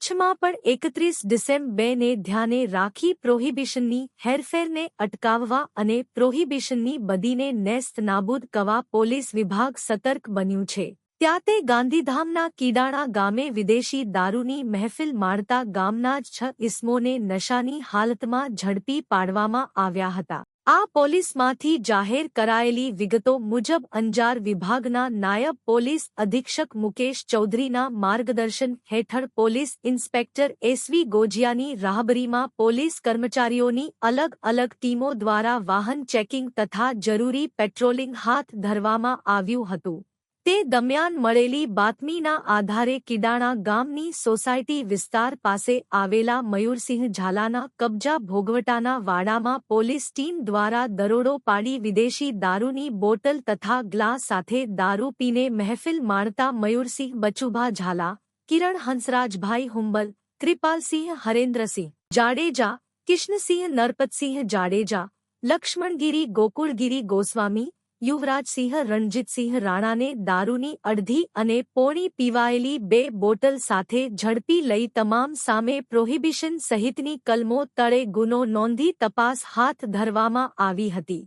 કચ્છમાં પણ એકત્રીસ ડિસેમ્બરને ધ્યાને રાખી પ્રોહિબિશનની હેરફેરને અટકાવવા અને પ્રોહિબિશનની બદીને નેસ્ત નાબૂદ કવા પોલીસ વિભાગ સતર્ક બન્યું છે. ત્યાતે ગાંધીધામના કીડાણા ગામે વિદેશી દારૂની મહેફિલ માણતા ગામના જ છ ઇસમોને નશાની હાલતમાં ઝડપી પાડવામાં આવ્યા હતા. આ પોલીસમાંથી જાહેર કરાયેલી વિગતો મુજબ અંજાર વિભાગના નાયબ પોલીસ અધિક્ષક મુકેશ ચૌધરીના માર્ગદર્શન હેઠળ પોલીસ ઇન્સ્પેક્ટર એસવી ગોજિયાની રાહબરીમાં પોલીસ કર્મચારીઓની અલગ અલગ ટીમો દ્વારા વાહન ચેકિંગ તથા જરૂરી પેટ્રોલિંગ હાથ ધરવામાં આવ્યું હતું. તે દરમિયાન મળેલી બાતમીના આધારે કિડાણા ગામની સોસાયટી વિસ્તાર પાસે આવેલા મયુરસિંહ ઝાલાના કબજા ભોગવટાના વાડામાં પોલીસ ટીમ દ્વારા દરોડો પાડી વિદેશી દારૂની બોટલ તથા ગ્લાસ સાથે દારૂ પીને મહેફિલ માણતા મયુરસિંહ બચુભા ઝાલા કિરણ હંસરાજભાઈ હુંબલ કૃપાલસિંહ હરેન્દ્રસિંહ જાડેજા કિષ્ણસિંહ નરપતસિંહ જાડેજા લક્ષ્મણગીરી ગોકુળગીરી ગોસ્વામી યુવરાજસિંહ રણજીતસિંહ રાણાને દારૂની અડધી અને પોણી પીવાયેલી બે બોટલ સાથે ઝડપી લઈ તમામ સામે પ્રોહિબિશન સહિતની કલમો તળે ગુનો નોંધી તપાસ હાથ ધરવામાં આવી હતી.